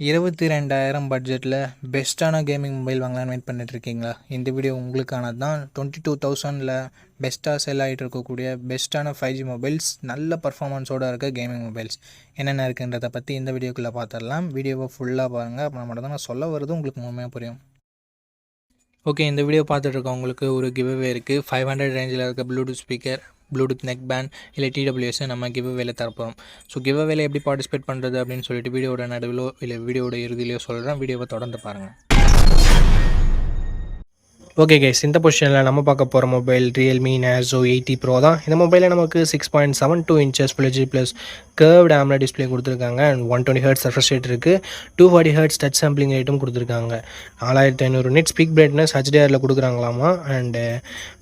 இருபத்தி ரெண்டாயிரம் பட்ஜெட்டில் பெஸ்ட்டான கேமிங் மொபைல் வாங்கலாம்னு வெயிட் பண்ணிட்டு இருக்கீங்களா இந்த வீடியோ உங்களுக்கானது தான் டுவெண்ட்டி டூ தௌசண்டில் பெஸ்ட்டாக செல் ஆகிட்டு இருக்கக்கூடிய பெஸ்ட்டான ஃபைவ் ஜி மொபைல்ஸ் நல்ல பர்ஃபார்மன்ஸோடு இருக்க கேமிங் மொபைல்ஸ் என்னென்ன இருக்குன்றதை பற்றி இந்த வீடியோக்குள்ளே பார்த்துடலாம் வீடியோவை ஃபுல்லாக பாருங்கள் அப்புறம் மட்டும் தான் நான் சொல்ல வருது உங்களுக்கு முழுமையாக புரியும். ஓகே இந்த வீடியோ பார்த்துட்டு இருக்கவங்களுக்கு ஒரு கிவ்அவே இருக்குது ஃபைவ் ஹண்ட்ரட் ரேஞ்சில் இருக்க Bluetooth speaker Bluetooth neck band இல்லை டிடபிள்யூஎஸ்ஸை நம்ம கிவ் கிவ்அவேல தரப்போம். ஸோ கிவ் கிவ்அவேல எப்படி பார்ட்டிசிபேட் பண்ணுறது அப்படின்னு சொல்லிட்டு வீடியோட நடுவிலோ இல்லை வீடியோட இறுதியிலையோ சொல்கிறேன் வீடியோவை தொடர்ந்து பாருங்கள் ஓகே கேஸ் இந்த பொசிஷனில் நம்ம பார்க்க போகிற mobile Realme Narzo eighty pro தான். இந்த மொபைலில் நமக்கு six point seven two inches full G plus curved AMOLED display கொடுத்துருக்காங்க. And one twenty hertz refresh rate இருக்குது two forty hertz touch sampling ரேட்டும் கொடுத்துருக்காங்க. நாலாயிரத்தி ஐநூறு நெட் ஸ்பீக் பிரைட்னஸ் ஹெச்டிஆரில் கொடுக்குறாங்களாமா? அண்டு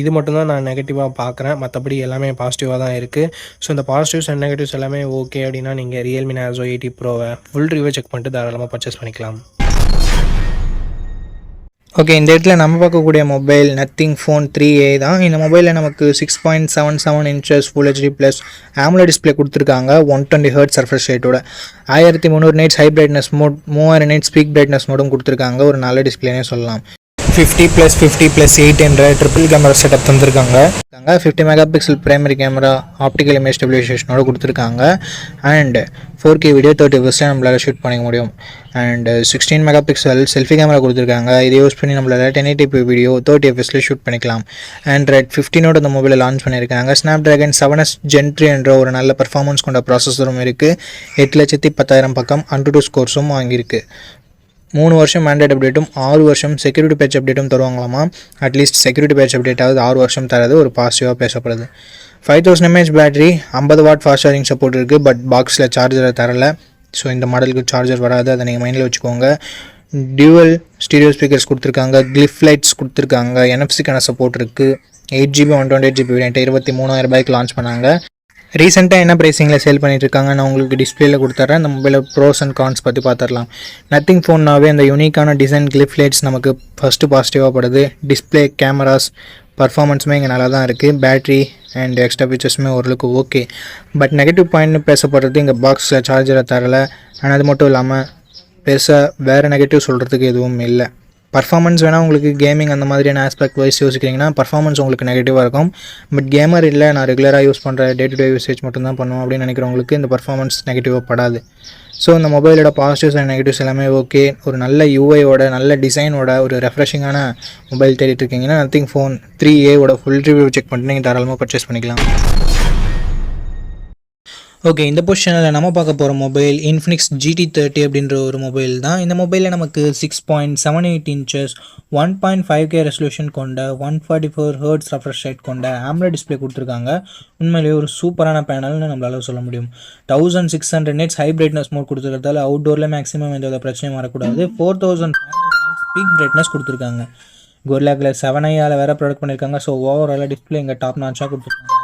இது மட்டும்தான் நான் நெகட்டிவாக பார்க்குறேன் மற்றபடி எல்லாமே பாசிட்டிவாக தான் இருக்குது ஸோ இந்த பாசிட்டிவ்ஸ் அண்ட் நெகட்டிவ்ஸ் எல்லாமே ஓகே அப்படின்னா நீங்கள் ரியல்மி நேசோ எயிட்டி ப்ரோவை ஃபுல் ரிவ்யூ செக் பண்ணிட்டு தாராளமாக பர்ச்சேஸ் பண்ணிக்கலாம். ஓகே இந்த இடத்துல நம்ம பார்க்கக்கூடிய mobile Nothing Phone three A தான். இந்த மொபைலில் நமக்கு six point seven seven inches full HD plus AMOLED display கொடுத்துருக்காங்க. ஒன் டுவெண்ட்டி ஹர்ட் சர்ஃபஸ் ரேட்டோட ஆயிரத்தி முந்நூறு நைட்ஸ் ஹை பிரைட்னஸ் மோட் மூவாயிரம் நைட் ஸ்பீக் பிரைட்னஸ் மோடும் கொடுத்துருக்காங்க. ஒரு நல்ல டிஸ்பிளேனே சொல்லலாம். Fifty plus fifty plus eight என்ற ட்ரிபிள் கேமரா செட்டப் தந்திருக்காங்க. Fifty megapixel primary camera optical image ஸ்டெபிலைசேஷனோட கொடுத்துருக்காங்க. And four K video thirty first நம்மளால் ஷூட் பண்ணிக்க முடியும். And sixteen megapixel selfie camera கொடுத்துருக்காங்க. இதை யூஸ் பண்ணி நம்மளால் டென் எயிட்டி வீடியோ தேர்ட்டி எஃப்எஸ்ல ஷூட் பண்ணிக்கலாம். ஆண்ட்ராய்ட் ஃபிஃப்டீனோட இந்த மொபைலை லான்ச் பண்ணியிருக்காங்க Snapdragon seven S Gen three என்ற ஒரு நல்ல பர்ஃபார்மன்ஸ் கொண்ட ப்ராசஸரும் இருக்குது எட்டு லட்சத்தி பத்தாயிரம் பக்கம் அண்ட்ரூ டூ ஸ்கோர்ஸும் வாங்கியிருக்கு. மூணு வருஷம் மேண்டேட் அப்டேட்டும் ஆறு வருஷம் செக்யூரிட்டி பேட்ச் அப்டேட்டும் தருவாங்களாமா? அட்லீஸ்ட் செக்யூரிட்டி பேட்ச் அப்டேட்டாவது ஆறு வருஷம் தரது ஒரு பாசிட்டிவாக பேசப்படுது. ஃபைவ் தௌசண்ட் எம்ஏஹெச் பேட்டரி ஐம்பது வாட் ஃபாஸ்ட் சார்ஜிங் சப்போர்ட் இருக்குது பட் பாக்ஸில் சார்ஜரை தரல. ஸோ இந்த மாடலுக்கு சார்ஜர் வராது அதை நீங்கள் மைண்டில் வச்சுக்கோங்க. டியூவல் ஸ்டீரியோ ஸ்பீக்கர்ஸ் கொடுத்துருக்காங்க கிளிஃப் லைட்ஸ் கொடுத்துருக்காங்க என்எஃப்சிக்கான சப்போர்ட் இருக்குது eight GB one twenty eight GB variant இருபத்தி மூணாயிரம் ரூபாய்க்கு லான்ச் பண்ணாங்க. ரீசெண்டாக என்ன ப்ரைஸிங்கில் சேல் பண்ணிகிட்ருக்காங்க நான் உங்களுக்கு டிஸ்பிளேயில் கொடுத்துட்றேன் அந்த மொபைலில் ப்ரோஸ் அண்ட் கான்ஸ் பற்றி பார்த்துடலாம் நத்திங் ஃபோன்னாவே அந்த யூனிக்கான டிசைன் கிளிப் லைட்ஸ் நமக்கு ஃபஸ்ட்டு பாசிட்டிவாக படுது. டிஸ்பிளே கேமராஸ் பர்ஃபார்மன்ஸுமே இங்கே நல்லா தான் இருக்குது பேட்ரி அண்ட் எக்ஸ்ட்ரா ஃபீச்சர்ஸுமே ஓரளவுக்கு ஓகே பட் நெகட்டிவ் பாயிண்ட்னு பேசப்படுறது இங்கே பாக்ஸில் சார்ஜரை தரலை. ஆனால் அது மட்டும் இல்லாமல் பெருசாக வேறு நெகட்டிவ் சொல்கிறதுக்கு எதுவும் இல்லை. பர்ஃபார்மன்ஸ் வேணால் உங்களுக்கு கேமிங் அந்த மாதிரியான ஆஸ்பெக்ட் வைஸ் யோசிக்கிறீங்கன்னா பர்ஃபார்மன்ஸ் உங்களுக்கு நெகட்டிவாக இருக்கும். பட் கேமர் இல்லை நான் ரெகுலராக யூஸ் பண்ணுற டே டு டே யூசேஜ் மட்டும்தான் பண்ணுவோம் அப்படின்னு நினைக்கிறவங்களுக்கு இந்த பர்ஃபார்மன்ஸ் நெகட்டிவாக படாது. ஸோ இந்த மொபைலோட பாசிட்டிவ்ஸ் அண்ட் நெகட்டிவ்ஸ் எல்லாமே ஓகே ஒரு நல்ல யூஐயோட நல்ல டிசைனோட ஒரு ரெஃப்ரெஷிங்கான மொபைல் தேடிட்டு இருக்கீங்கன்னா நத்திங் ஃபோன் த்ரீ ஏவோட ஃபுல் ரிவ்யூ செக் பண்ணிட்டு நீங்கள் தாராளமாக பர்ச்சேஸ் பண்ணிக்கலாம். ஓகே இந்த பொசிஷனில் நம்ம பார்க்க போகிற மொபைல் இன்ஃபினிக்ஸ் ஜிடி தேர்ட்டி அப்படின்ற ஒரு மொபைல் தான். இந்த மொபைலில் நமக்கு six point seven eight inches one point five K resolution கொண்ட one forty four hertz refresh rate கொண்ட ஆம்ல டிஸ்பிளே கொடுத்துருக்காங்க. உண்மையிலேயே ஒரு சூப்பரான பேனல்னு நம்மளால சொல்ல முடியும். Thousand six hundred nits high brightness mode கொடுத்துருக்கிறதால அவுட்டோரில் மேக்ஸிமம் எந்த வித பிரச்சனையும் வரக்கூடாது. ஃபோர் தௌசண்ட் பீக் பிரைட்னஸ் கொடுத்துருக்காங்க. கொரில்லா கிளாஸ் செவன் ஐயாவில் வேறு ப்ராடக்ட் பண்ணியிருக்காங்க ஸோ ஓவராலாக டிஸ்பிளே இங்கே டாப் நாச்சாக கொடுத்துருக்காங்க.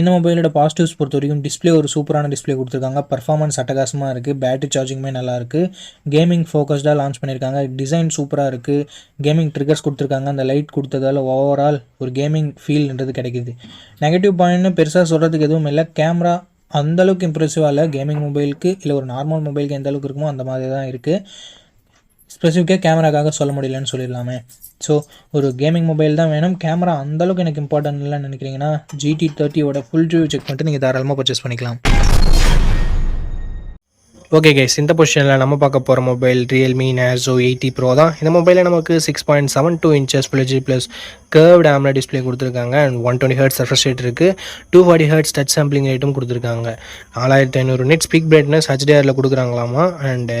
இந்த மொபைலோட பாசிட்டிவ்ஸ் பொறுத்த வரைக்கும் டிஸ்ப்ளே ஒரு சூப்பரான டிஸ்ப்ளே கொடுத்துருக்காங்க. பர்ஃபார்மன்ஸ் அட்டகாசமாக இருக்குது பேட்டரி சார்ஜிங்குமே நல்லா இருக்குது கேமிங் ஃபோக்கஸ்டாக லான்ச் பண்ணியிருக்காங்க டிசைன் சூப்பராக இருக்குது கேமிங் ட்ரிகர்ஸ் கொடுத்துருக்காங்க. அந்த லைட் கொடுத்ததால ஓவரால் ஒரு கேமிங் ஃபீல்ன்றது கிடைக்கிது. நெகட்டிவ் பாயிண்ட்னு பெருசாக சொல்கிறதுக்கு எதுவும் இல்லை. கேமரா அந்தளவுக்கு இம்ப்ரெசிவாக இல்லை. கேமிங் மொபைலுக்கு இல்லை ஒரு நார்மல் மொபைலுக்கு எந்த அளவுக்கு இருக்குமோ அந்த மாதிரி தான் இருக்குது ஸ்பெசிஃபிக்காக கேமராக்காக சொல்ல முடியலன்னு சொல்லிடலாமே. ஸோ ஒரு கேமிங் மொபைல் தான் வேணும். கேமரா அந்தளவுக்கு எனக்கு இம்பார்ட்டன்ட் இல்லைன்னு நினைக்கிறீங்கன்னா ஜிடி தேர்ட்டியோட ஃபுல் ரிவ்யூ செக் பண்ணிட்டு நீங்கள் தாராளமாக பர்ச்சேஸ் பண்ணிக்கலாம். ஓகே கைஸ் இந்த பொசிஷனில் நம்ம பார்க்க போகிற mobile Realme Narzo eighty pro தான். இந்த மொபைலில் நமக்கு six point seven two inches full G plus curved AMOLED display கொடுத்துருக்காங்க. And one twenty hertz refresh rate இருக்குது two forty hertz touch sampling ரேட்டும் கொடுத்துருக்காங்க. நாலாயிரத்தி ஐநூறு நெட் ஸ்பீக் பிரைட்னஸ் ஹெச்டிஆரில் கொடுக்குறாங்களாமா? அண்டு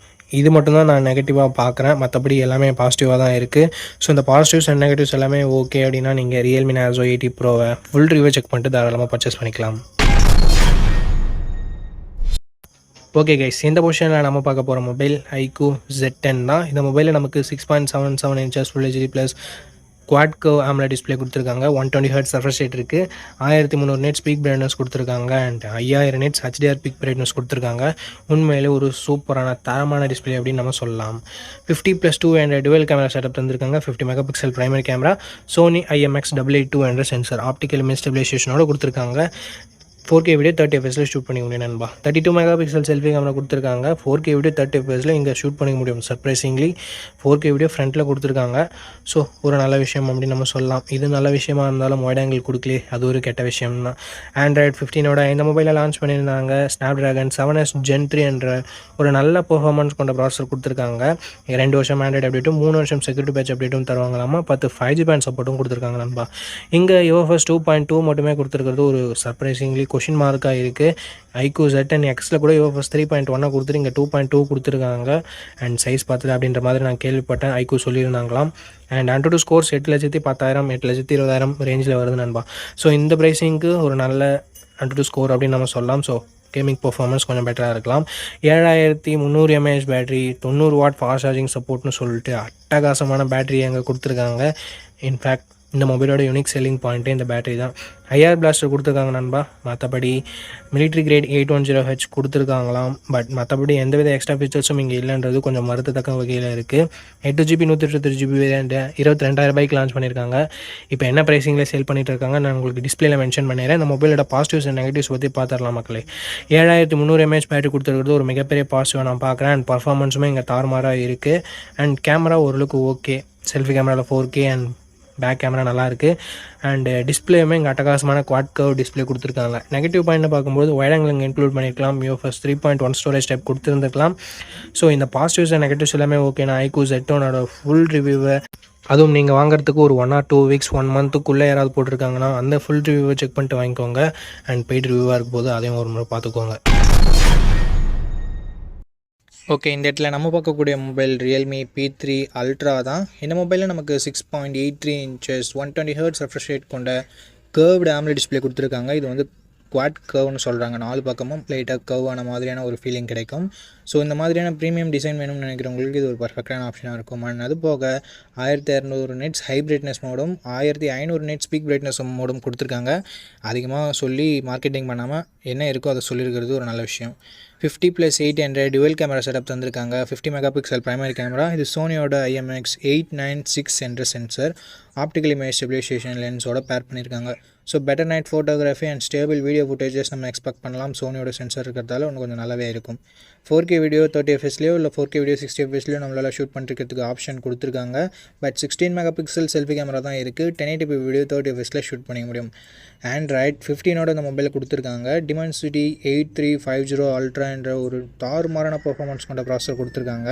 இது மட்டும்தான் நான் நெகட்டிவாக பார்க்குறேன். மற்றபடி எல்லாமே பாசிட்டிவாக தான் இருக்குது ஸோ இந்த பாசிட்டிவ்ஸ் அண்ட் நெகட்டிவ்ஸ் எல்லாமே ஓகே அப்படின்னா நீங்கள் ரியல்மி நேசோ எயிட்டி ப்ரோவை ஃபுல் ரிவ்யூ செக் பண்ணிட்டு தாராளமாக பர்ச்சேஸ் பண்ணிக்கலாம். ஓகே கைஸ் இந்த பொசிஷனில் நம்ம பார்க்க போகிற மொபைல் ஐக்கூ ஜெட் டென் தான். இந்த மொபைலில் நமக்கு six point seven seven inches full HD plus quad கோ ஆம்ல டிஸ்பிளே கொடுத்துருக்காங்க. One twenty hertz surfer rate இருக்குது ஆயிரத்தி முந்நூறு நெட் ஸ்பீக் பிரைட்னஸ் கொடுத்துருக்காங்க. அண்ட் ஐயாயிரம் நெட்ஸ் ஹெச்டிஆர் பிக் பிரைட்னஸ் கொடுத்துருக்காங்க. உண்மையிலே ஒரு சூப்பரான தரமான டிஸ்பிளே அப்படின்னு நம்ம சொல்லலாம். Fifty plus two hundred dual camera setup தந்திருக்காங்க. Fifty megapixel primary camera Sony IMX double eight two hundred sensor optical மின் ஸ்டெபிலைசேஷனோட கொடுத்துருக்காங்க. ஃபோர் கே வீடியோ தேர்ட்டி எஃப்எஸில் ஷூட் பண்ணிக்க முடியும் நண்பா. Thirty two megapixel selfie camera கொடுத்துருக்காங்க ஃபோர் கே வீடியோ தேர்ட்டி எஃப்எஸில் இங்கே ஷூட் பண்ணிக்க முடியும் சர்ப்ரைசிங்லி ஃபோர் கே வீடியோ ஃப்ரண்ட்டில் கொடுத்துருக்காங்க. ஸோ ஒரு நல்ல விஷயம் அப்படின்னு நம்ம சொல்லலாம். இது நல்ல விஷயமா இருந்தாலும் வைட் ஆங்கிள் கொடுக்கலே அது ஒரு கெட்ட விஷயம் தான் ஆண்ட்ராய்ட் ஃபிஃப்டீனோட இந்த மொபைலில் லான்ச் பண்ணியிருந்தாங்க. Snapdragon seven S Gen three என்ற ஒரு நல்ல பெர்ஃபார்மன்ஸ் கொண்ட ப்ராசஸர் கொடுத்துருக்காங்க. ரெண்டு வருஷம் ஆண்ட்ராய்டு அப்டேட்டும் மூணு வருஷம் செக்யூரிட்டி பேட்ச் அப்டேட்டும் தருவாங்களாமா? பத்து ஃபைவ் ஜி பேண்ட் சப்போர்ட்டும் கொடுத்துருக்காங்க நண்பா. இங்கே யோஃபஸ் டூ பாயிண்ட் டூ மட்டுமே கொடுத்துருக்கிறது ஒரு சர்ப்ரைசிங்லி கொஷின் மார்க்காக இருக்குது ஐக்கூ ஜெட் அண்ட் எக்ஸில் கூட யூஎஃப்எஸ் த்ரீ பாயிண்ட் ஒன்னாக கொடுத்துட்டு இங்கே டூ பாயிண்ட் டூ கொடுத்துருக்காங்க. அண்ட் சைஸ் பார்த்துட்டு அப்படின்ற மாதிரி நான் கேள்விப்பட்டேன். ஐக்யூ சொல்லியிருந்தாங்களாம். அண்ட் அண்ட் டூ ஸ்கோர்ஸ் எட்டு லட்சத்தி பத்தாயிரம் எட்டு லட்சத்தி இருபதாயிரம் ரேஞ்சில் வருது நண்பா. ஸோ இந்த ப்ரைஸிங்க்கு ஒரு நல்ல அண்ட் டூ ஸ்கோர் அப்படின்னு நம்ம சொல்லலாம். ஸோ கேமிங் பர்ஃபார்மன்ஸ் கொஞ்சம் பெட்டராக இருக்கலாம். ஏழாயிரத்தி முந்நூறு எம்ஏஹெச் பேட்டரி தொண்ணூறு வாட் ஃபாஸ்ட் சார்ஜிங் சப்போர்ட்னு சொல்லிட்டு அட்டகாசமான பேட்டரி அங்கே கொடுத்துருக்காங்க. இன்ஃபேக்ட் இந்த மொபைலோட யூனிக் செல்லிங் பாயிண்ட்டே இந்த பேட்டரி தான். ஐஆர் பிளாஸ்டர் கொடுத்துருக்காங்க நண்பா. மற்றபடி military grade eight one zero H கொடுத்துருக்காங்களாம். But மற்றபடி எந்தவித எக்ஸ்ட்ரா ஃபீச்சர்ஸும் இங்கே இல்லைன்றது கொஞ்சம் மறுத்தத்தக்க வகையில் இருக்குது எட்டு ஜிபி நூற்றி இருபத்தி ஜிபி வேரியண்ட் இருபத்தி ரெண்டாயிரம் ரூபாய்க்கு லான்ச் பண்ணியிருக்காங்க இப்போ என்ன ப்ரைஸிங்கில் சேல் பண்ணிட்டு இருக்காங்க நான் உங்களுக்கு டிஸ்பிளேல மென்ஷன் பண்ணிடுறேன். இந்த மொபைலோட பாசிட்டிவ்ஸ் அண்ட் நெகட்டிவ்ஸ் பற்றி பார்த்துடலாம் மக்களே. ஏழாயிரத்தி முந்நூறு எம்ஏஹெச் பேட்டரி கொடுத்துருக்கிறது ஒரு மிகப்பெரிய பாசிட்டிவாக நான் பார்க்குறேன் அண்ட் பர்ஃபார்மன்ஸுமே இங்கே தார்மாராக இருக்குது அண்ட் கேமரா ஓரளவுக்கு ஓகே செல்ஃபி கேமராவில் four K and back camera நல்லா இருக்குது அண்டு டிஸ்பிளேயுமே இங்கே அட்டகாசமான குவாட் கர்வ் டிஸ்பிளே கொடுத்துருக்காங்க. நெகட்டிவ் பாயிண்ட் பார்க்கும்போது வைடாங்கில் இங்கே இன்க்ளூட் பண்ணியிருக்கலாம் UFS three point one storage type கொடுத்துருந்துருக்கலாம். So இந்த பாசிட்டிவ்ஸ் அண்ட் நெகட்டிவ்ஸ் எல்லாமே ஓகே நான் ஐக்கூ ஜெட்டோனோட ஃபுல் ரிவ்யூவை அதுவும் நீங்கள் வாங்குறதுக்கு ஒரு one or two weeks one மந்த்துக்குள்ளே யாராவது போட்டிருக்காங்கன்னா அந்த ஃபுல் ரிவ்யூவை செக் பண்ணிட்டு வாங்கிக்கோங்க. அண்ட் பெய்ட் ரிவ்யூவாக இருக்கும் போது அதையும் ஒரு முறை பார்த்துக்கோங்க. ஓகே இந்த இடத்துல நம்ம பார்க்கக்கூடிய mobile Realme P three ultra தான். இந்த மொபைலில் நமக்கு six point eight three inches one twenty hertz refresh rate கொண்ட கேர்வ்டு ஆம்லே டிஸ்பிளே கொடுத்துருக்காங்க. இது வந்து குவாட் கர்வ்னு சொல்கிறாங்க நாலு பக்கமும் லைட்டாக கர்வ் ஆன மாதிரியான ஒரு ஃபீலிங் கிடைக்கும். ஸோ இந்த மாதிரியான ப்ரீமியம் டிசைன் வேணும்னு நினைக்கிறவங்களுக்கு இது ஒரு பர்ஃபெக்டான ஆப்ஷனாக இருக்கும். அண்ட் அது போக ஆயிரத்தி இரநூறு நெட்ஸ் ஹை பிரைட்னஸ் மோடும் ஆயிரத்தி ஐநூறு நெட் ஸ்பீக் பிரைட்னஸ் மோடும் கொடுத்துருக்காங்க. அதிகமாக சொல்லி மார்க்கெட்டிங் பண்ணாமல் என்ன இருக்கோ அதை சொல்லியிருக்கிறது ஒரு நல்ல விஷயம். Fifty plus eight hundred dual camera setup தந்திருக்காங்க. Fifty mega pixel primary camera இது சோனியோட ஐஎம்எக்ஸ் எயிட் நைன் சிக்ஸ் என்ற சென்சர் ஆப்டிக்கல் இமேஜ் ஸ்டெபிலைசேஷன் லென்ஸோட பேர் பண்ணியிருக்காங்க so better night photography and stable video footages நம்ம எக்ஸ்பெக்ட் பண்ணலாம். சோனியோட சென்சர் இருக்கிறதால ஒன்று கொஞ்சம் நல்லாவே இருக்கும். ஃபோர் கே வீடியோ தேர்ட்டி எஃப்எஸ்லையோ இல்லை ஃபோர் கே வீடியோ சிக்ஸ்டி எஃப்எஸ்லையோ நம்மளால் ஷூட் பண்ணுறதுக்கு ஆப்ஷன் கொடுத்துருக்காங்க. But sixteen megapixel selfie camera தான் இருக்குது டென் எயிட்டி வீடியோ தேர்ட்டி எஃப்எஸில் ஷூட் பண்ணிக்க முடியும். ஆண்ட்ராய்ட் ஃபிஃப்டீனோட அந்த மொபைல் கொடுத்துருக்காங்க. Dimensity eight three five zero அல்ட்ரான்ற ஒரு தாறுமாறான பர்ஃபார்மன்ஸ் கொண்ட ப்ராசர் கொடுத்துருக்காங்க.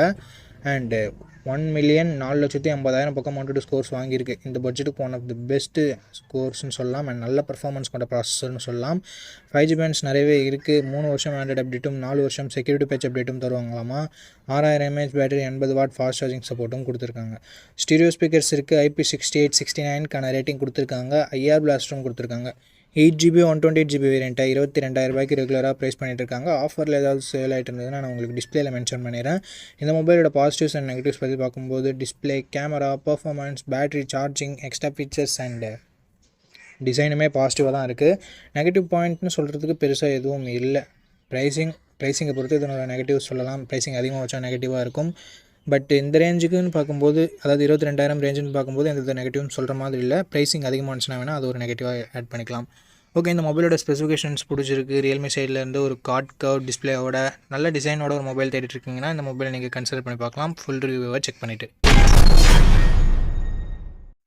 அண்டு ஒன் மில்லியன் நாலு லட்சத்தி ஐம்பதாயிரம் பக்கம் மவுண்டட் ஸ்கோர்ஸ் வாங்கியிருக்கு. இந்த பட்ஜெட்டுக்கு ஒன் ஆஃப் தி பெஸ்ட்டு ஸ்கோர்ஸ்னு சொல்லலாம். அண்ட் நல்ல பர்ஃபார்மன்ஸ் கொண்ட ப்ராசஸர்னு சொல்லலாம். ஃபைவ் ஜி பேண்ட்ஸ் நிறையவே இருக்குது மூணு வருஷம் ஆண்ட்ராய்ட் அப்டேட்டும் நாலு வருஷம் செக்யூரிட்டி பேட்ச் அப்டேட்டும் தருவாங்களாமா? ஆறாயிரம் எம்ஏஹெச் பேட்டரி எண்பது வாட் ஃபாஸ்ட் சார்ஜிங் சப்போர்ட்டும் கொடுத்துருக்காங்க. ஸ்டீரியோ ஸ்பீக்கர்ஸ் இருக்குது ஐபி சிக்ஸ்டி எயிட் சிக்ஸ்டி நைனுக்கான ரேட்டிங் கொடுத்துருக்காங்க. ஐஆர் பிளாஸ்டரும் கொடுத்துருக்காங்க. Eight GB one twenty eight GB வேரியண்ட்டை இருபத்தி ரெண்டாயிரம் ரூபாய்க்கு ரெகுலராக ப்ரைஸ் பண்ணிட்டுருக்காங்க. ஆஃபரில் ஏதாவது சேல் ஆகிட்டு இருந்ததுன்னா நான் உங்களுக்கு டிஸ்பிளேல மென்ஷன் பண்ணிடுறேன். இந்த மொபைலோட பாசிட்டிவ்ஸ் அண்ட் நெகட்டிவ்ஸ் பற்றி பார்க்கும்போது display camera performance battery charging extra features and டிசைனுமே பாசிட்டிவாக தான் இருக்குது நெகட்டிவ் பாயிண்ட்னு சொல்கிறதுக்கு பெருசாக எதுவும் இல்லை. ப்ரைஸிங் ப்ரைஸிங்கை பொறுத்து இதனோட நெகட்டிவ் சொல்லலாம். ப்ரைஸிங் அதிகமாக வச்சா நெகட்டிவாக இருக்கும். பட் இந்த ரேஞ்சுக்குன்னு பார்க்கும்போது அதாவது இருபத்தி ரெண்டாயிரம் ரேஞ்சுன்னு பார்க்கும்போது எந்த நெகட்டிவ்னு சொல்கிற மாதிரி இல்லை. ப்ரைஸிங் அதிகமாக இருந்துச்சுன்னா வேணால் அது ஒரு நெகட்டிவாக ஆட் பண்ணிக்கலாம். ஓகே இந்த மொபைலோட ஸ்பெசிஃபிகேஷன்ஸ் பிடிச்சிருக்கு. ரியல்மி சைட்லேருந்து ஒரு கார்ட் கவ் டிஸ்பிளேவோட நல்ல டிசைனோட ஒரு மொபைல் தேடிட்டு இருக்கீங்கன்னா இந்த மொபைலை நீங்கள் கன்சிடர் பண்ணி பார்க்கலாம். ஃபுல் ரிவ்யூவை செக் பண்ணிவிட்டு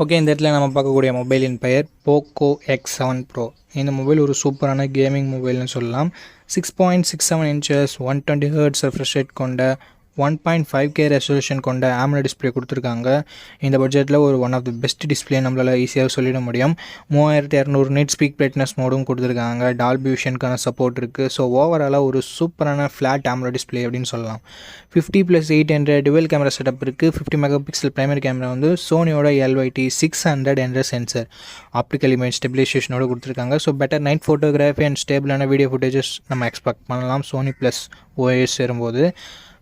ஓகே இந்த இடத்துல நம்ம பார்க்கக்கூடிய மொபைலின் பெயர் போக்கோ எக்ஸ் செவன் ப்ரோ இந்த மொபைல் ஒரு சூப்பரான கேமிங் மொபைல்னு சொல்லலாம். Six point six seven inches one twenty hertz refresh rate கொண்ட one point five K resolution கொண்ட ஆம்ல டிஸ்பிளே கொடுத்துருக்காங்க. இந்த பட்ஜெட்டில் ஒரு one of the best display நம்மளால் ஈஸியாக சொல்லிட முடியும். மூவாயிரத்தி இரநூறு நெட் ஸ்பீக் பிரைட்னஸ் மோடும் கொடுத்துருக்காங்க. டால் விஷனுக்கான சப்போர்ட் இருக்குது ஸோ ஓவராலாக ஒரு சூப்பரான ஃப்ளாட் ஆம்ல டிஸ்பிளே அப்படின்னு சொல்லலாம். Fifty plus eight hundred dual camera setup இருக்குது fifty mega pixel primary camera வந்து சோனியோட எல்ஒய்டி சிக்ஸ் ஹண்ட்ரட் என்ற சென்சர் ஆப்டிக்கல் இமேஜ் ஸ்டெபிலைசேஷனோட கொடுத்துருக்காங்க. So better night photography and ஸ்டேபிளான video footages நம்ம எக்ஸ்பெக்ட் பண்ணலாம். சோனி ப்ளஸ் ஓஎஸ் சேரும்போது.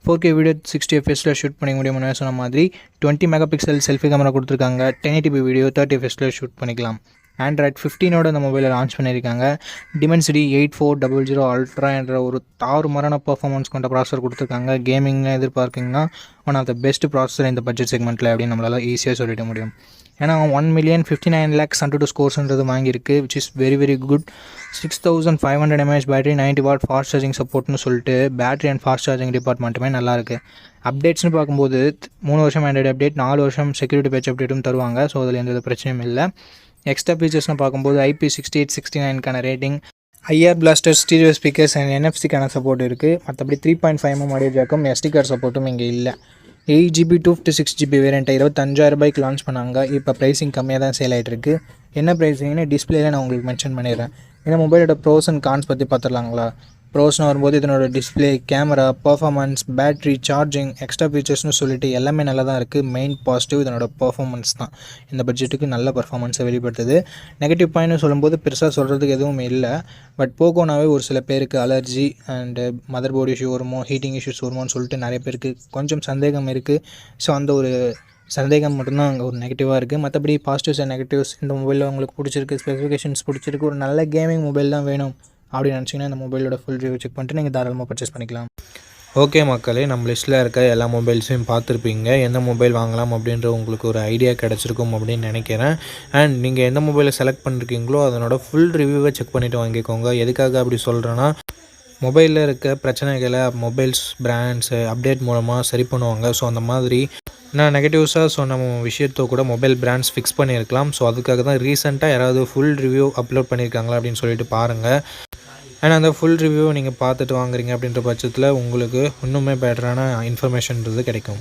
ஃபோர் கே வீடியோ சிக்ஸ்டி எஃப்எஸில் ஷூட் பண்ணிக்க முடியும்னு சொன்ன மாதிரி twenty mega pixel selfie camera கொடுத்துருக்காங்க ten eighty p video thirty எஃப்எஸில் shoot பண்ணிக்கலாம். ஆண்ட்ராய்ட் ஃபிஃப்டீனோட இந்த மொபைலை லான்ச் பண்ணியிருக்காங்க. Dimensity eight four double zero ultra என்ற ஒரு தாறுமாறான பர்ஃபார்மன்ஸ் கொண்ட ப்ராசஸர் கொடுத்துருக்காங்க. கேமிங்னு எதிர்பார்க்கிங்கன்னா one of the best processor இந்த பட்ஜெட் செக்மெண்ட்டில் அப்படின்னு நம்மளால் ஈஸியாக சொல்லிட முடியும். ஏன்னா one million fifty nine lakhs hundred two ஸ்கோர்ஸ்ன்றது வாங்கியிருக்கு which is very very good six thousand five hundred mAh battery ninety watt fast charging சப்போர்ட்னு சொல்லிட்டு பேட்டரி அண்ட் ஃபாஸ்ட் சார்ஜிங் டிபார்ட்மெண்ட்டுமே நல்லாயிருக்கு அப்டேட்ஸ்னு பார்க்கும்போது மூணு வருஷம் ஆண்ட்ராய்டு அப்டேட் நாலு வருஷம் செக்யூரிட்டி பேட்ச் அப்டேட்டும் தருவாங்க. ஸோ அதில் எந்த பிரச்சனையும் இல்லை. எக்ஸ்ட்ரா ஃபீச்சர்ஸ்னு பார்க்கும்போது IP sixty eight sixty நைனுக்கான rating IR blaster stereo speakers and என்எஃப்சிக்கான support இருக்குது மற்றபடி three point five M audio ஜாக்கும் SD card சப்போர்ட்டும் இங்கே இல்லை. Eight GB two fifty six GB வேரியண்ட்டை இருபத்தஞ்சாயிரம் ரூபாய்க்கு லான்ச் பண்ணாங்க. இப்போ ப்ரைஸிங் கம்மியாக தான் சேல் ஆகிட்டுருக்கு என்ன ப்ரைஸிங்னு டிஸ்பிளேல நான் உங்களுக்கு மென்ஷன் பண்ணிடுறேன். இந்த மொபைலோட ப்ரோஸ் அண்ட் கான்ஸ் பற்றி பார்த்துடலாங்களா? ப்ரோஸ்னு வரும்போது இதனோட display camera performance battery charging extra ஃபீச்சர்ஸ்னு சொல்லிட்டு எல்லாமே நல்லா தான் இருக்குது மெயின் பாசிட்டிவ் இதனோட பர்ஃபாமன்ஸ் தான். இந்த பட்ஜெட்டுக்கு நல்ல பர்ஃபாமன்ஸை வெளிப்படுத்துது. நெகட்டிவ் பாயிண்ட்னு சொல்லும்போது பெருசாக சொல்கிறதுக்கு எதுவும் இல்லை. பட் போக்கோனாவே ஒரு சில பேருக்கு allergy and motherboard issue வருமோ ஹீட்டிங் இஷ்யூஸ் வருமோன்னு சொல்லிட்டு நிறைய பேருக்கு கொஞ்சம் சந்தேகம் இருக்குது ஸோ அந்த ஒரு சந்தேகம் மட்டும்தான் அங்கே ஒரு நெகட்டிவாக இருக்குது மற்றபடி பாசிட்டிவ்ஸ் அண்ட் நெகட்டிவ்ஸ் இந்த மொபைலில் உங்களுக்கு பிடிச்சிருக்கு ஸ்பெசிஃபிகேஷன்ஸ் பிடிச்சிருக்கு. ஒரு நல்ல கேமிங் மொபைல் தான் வேணும். அப்படின்னு நினச்சிங்கன்னா இந்த மொபைலோட ஃபுல் ரிவ்யூ செக் பண்ணிட்டு நீங்கள் தாராளமாக பர்ச்சேஸ் பண்ணிக்கலாம். ஓகே மக்களே நம்ம லிஸ்ட்டில் இருக்க எல்லா மொபைல்ஸையும் பார்த்துருப்பீங்க. எந்த மொபைல் வாங்கலாம் அப்படின்ற உங்களுக்கு ஒரு ஐடியா கிடச்சிருக்கும் அப்படின்னு நினைக்கிறேன். அண்ட் நீங்கள் எந்த மொபைலை செலக்ட் பண்ணிருக்கீங்களோ அதனோட ஃபுல் ரிவ்யூவை செக் பண்ணிவிட்டு வாங்கிக்கோங்க. எதுக்காக அப்படி சொல்கிறேன்னா மொபைலில் இருக்க பிரச்சனைகளை மொபைல்ஸ் பிராண்ட்ஸு அப்டேட் மூலமாக சரி பண்ணுவாங்க. ஸோ அந்த மாதிரி நான் நெகட்டிவ்ஸாக சொன்ன விஷயத்தை கூட மொபைல் பிராண்ட்ஸ் ஃபிக்ஸ் பண்ணியிருக்கலாம். ஸோ அதுக்காக தான் ரீசெண்டாக யாராவது ஃபுல் ரிவ்யூ அப்லோட் பண்ணியிருக்காங்களா அப்படின்னு சொல்லிட்டு பாருங்கள் அண்ட் அந்த ஃபுல் ரிவ்யூ நீங்கள் பார்த்துட்டு வாங்குறீங்க அப்படின்ற பட்சத்தில் உங்களுக்கு இன்னுமே பெட்டரான இன்ஃபர்மேஷன்றது கிடைக்கும்.